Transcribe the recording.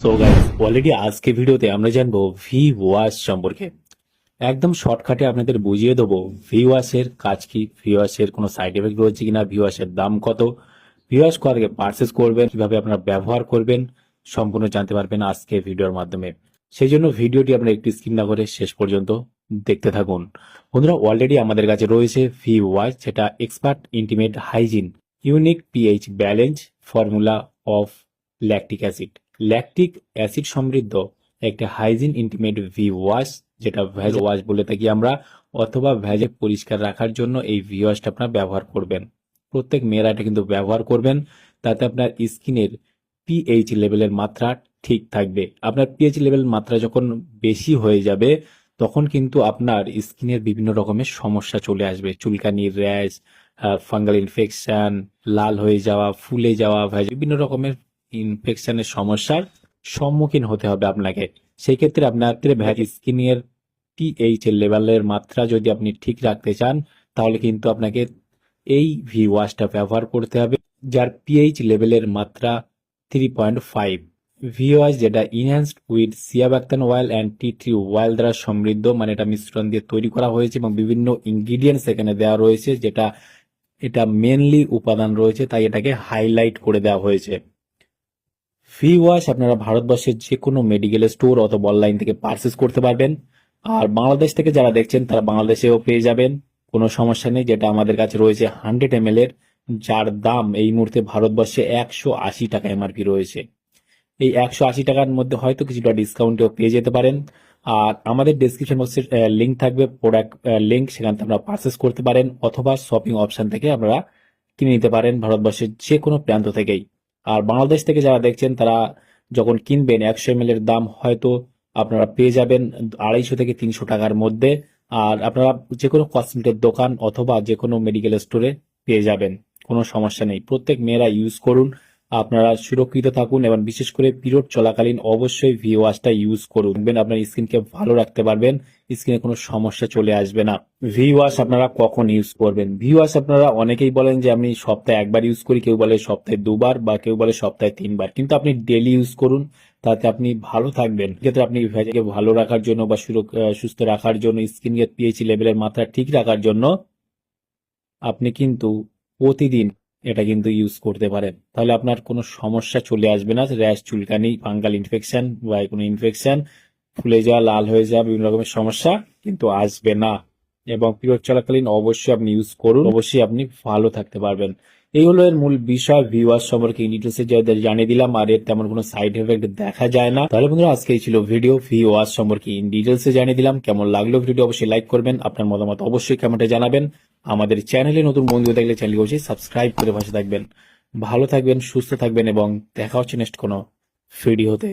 So guys already আজকে ভিডিওতে আমরা জানব ভি ওয়াশ সম্পর্কে। একদম শর্টকাটে আপনাদের বুঝিয়ে দেবো ভি ওয়াশের কাজ কি ভি ওয়াশের কোনো সাইড এফেক্ট রয়েছে কিনা ভি ওয়াশের দাম কত ভি ওয়াশ আগে পারচেস করবেন, কীভাবে আপনারা ব্যবহার করবেন, সম্পূর্ণ জানতে পারবেন আজকে ভিডিওর মাধ্যমে। সেই জন্য ভিডিওটি আপনারা একটু স্কিপ না করে শেষ পর্যন্ত দেখতে থাকুন। বন্ধুরা অলরেডি আমাদের কাছে রয়েছে ভি ওয়াশ যেটা expert intimate hygiene unique pH balance formula of lactic acid lactic acid সমৃদ্ধ একটা হাইজিন ইন্টিমেট ভি ওয়াশ যেটা ভেজ ওয়াশ বলে থাকি আমরা, অথবা ভেজে পরিষ্কার রাখার জন্য এই ভি ওয়াশটা আপনার ব্যবহার করবেন। প্রত্যেক মেয়েরা এটা কিন্তু ব্যবহার করবেন। তাতে আপনার স্কিনের পিএইচ লেভেলের মাত্রা ঠিক থাকবে। আপনার পিএইচ লেভেল মাত্রা যখন বেশি হয়ে যাবে, তখন কিন্তু আপনার স্কিনের বিভিন্ন রকমের সমস্যা চলে আসবে। চুলকানি, র্যাশ ফাঙ্গাল ইনফেকশন লাল হয়ে যাওয়া, ফুলে যাওয়া বিভিন্ন রকমের ইনফেকশনের সমস্যার সম্মুখীন হতে হবে আপনাকে। সেই ক্ষেত্রে আপনার স্কিনের এর লেভেলের মাত্রা যদি আপনি ঠিক রাখতে চান, তাহলে কিন্তু আপনাকে এই ভি ওয়াশটা ব্যবহার করতে হবে, যার পিএইচ লেভেলের মাত্রা three point five V wash যেটা enhanced with seabuckthorn oil and tea tree oil দ্বারা সমৃদ্ধ মানে এটা মিশ্রণ দিয়ে তৈরি করা হয়েছে এবং বিভিন্ন ইনগ্রিডিয়েন্টস এখানে দেওয়া রয়েছে, যেটা, এটা মেনলি উপাদান রয়েছে, তাই এটাকে হাইলাইট করে দেওয়া হয়েছে। ফি ওয়াশ আপনারা ভারতবর্ষের যে কোনো মেডিকেল স্টোর অথবা অনলাইন থেকে পারচেস করতে পারবেন। আর বাংলাদেশ থেকে যারা দেখছেন, তারা বাংলাদেশেও পেয়ে যাবেন। কোনো সমস্যা নেই, যেটা আমাদের কাছে রয়েছে হান্ড্রেড এম এর, যার দাম এই মুহূর্তে ভারতবর্ষে একশো আশি টাকা এমআরপি রয়েছে। এই একশো আশি টাকার মধ্যে হয়তো কিছুটা ডিসকাউন্টেও পেয়ে যেতে পারেন। আর আমাদের ডিসক্রিপশন বক্সের লিঙ্ক থাকবে প্রোডাক্ট লিঙ্ক সেখান থেকে আপনারা পারচেস করতে পারেন, অথবা শপিং অপশান থেকে আপনারা কিনে নিতে পারেন ভারতবর্ষের যে কোনো প্রান্ত থেকেই। আর বাংলাদেশ থেকে যারা দেখছেন, তারা যখন কিনবেন একশো এম এর দাম হয়তো আপনারা পেয়ে যাবেন আড়াইশো থেকে তিনশো টাকার মধ্যে। আর আপনারা যে কোনো কসমেটিক দোকান অথবা যে কোনো মেডিকেল স্টোরে পেয়ে যাবেন, কোনো সমস্যা নেই। প্রত্যেক মেয়েরা ইউজ করুন। আপনারা সুরক্ষিত থাকুন এবং বিশেষ করে পিরিয়ড চলাকালীন অবশ্যই ভি ওয়াশটা ইউজ করুন আপনার স্কিনকে ভালো রাখতে পারবেন, স্কিনে কোনো সমস্যা চলে আসবে না। ভি ওয়াশ আপনারা কখন ইউজ করবেন? ভি ওয়াশ আপনারা অনেকেই বলেন যে, আমি সপ্তাহে একবার ইউজ করি। কেউ বলে সপ্তাহে দুবার বা কেউ বলে সপ্তাহে তিনবার। কিন্তু আপনি ডেলি ইউজ করুন, তাতে আপনি ভালো থাকবেন। ক্ষেত্রে আপনি ভেজাকে ভালো রাখার জন্য বা সুস্থ রাখার জন্য, স্কিনকে পিএইচ লেভেলের মাত্রা ঠিক রাখার জন্য আপনি কিন্তু প্রতিদিন এটা কিন্তু ইউজ করতে পারেন। তাহলে আপনার কোনো সমস্যা চলে আসবে না। র্যাশ, চুলকানি ফাঙ্গাল ইনফেকশন বা কোনো ইনফেকশন ফুলে যাওয়া, লাল হয়ে যাওয়া, বিভিন্ন রকমের সমস্যা কিন্তু আসবে না। এবং পিরিয়ড চলাকালীন অবশ্যই আপনি ইউজ করুন, অবশ্যই আপনি ভালো থাকতে পারবেন। এই হলো এর মূল বিষয় ভিউয়ার সম্পর্কে ডিটেলসে জানিয়ে দিলাম, আর এর তেমন কোনো সাইড এফেক্ট দেখা যায় না। তাহলে বন্ধুরা, আজকে ছিল ভিডিও ভিউয়ার সম্পর্কে ইন ডিটেলসে জানিয়ে দিলাম। কেমন লাগল ভিডিও অবশ্যই লাইক করবেন। আপনার মতামত অবশ্যই কমেন্টে জানাবেন। আমাদের চ্যানেলে নতুন বন্ধু থাকলে চ্যানেল অবশ্যই সাবস্ক্রাইব করে পাশে থাকবেন। ভালো থাকবেন, সুস্থ থাকবেন, এবং দেখা হচ্ছে নেক্সট কোনো ভিডিওতে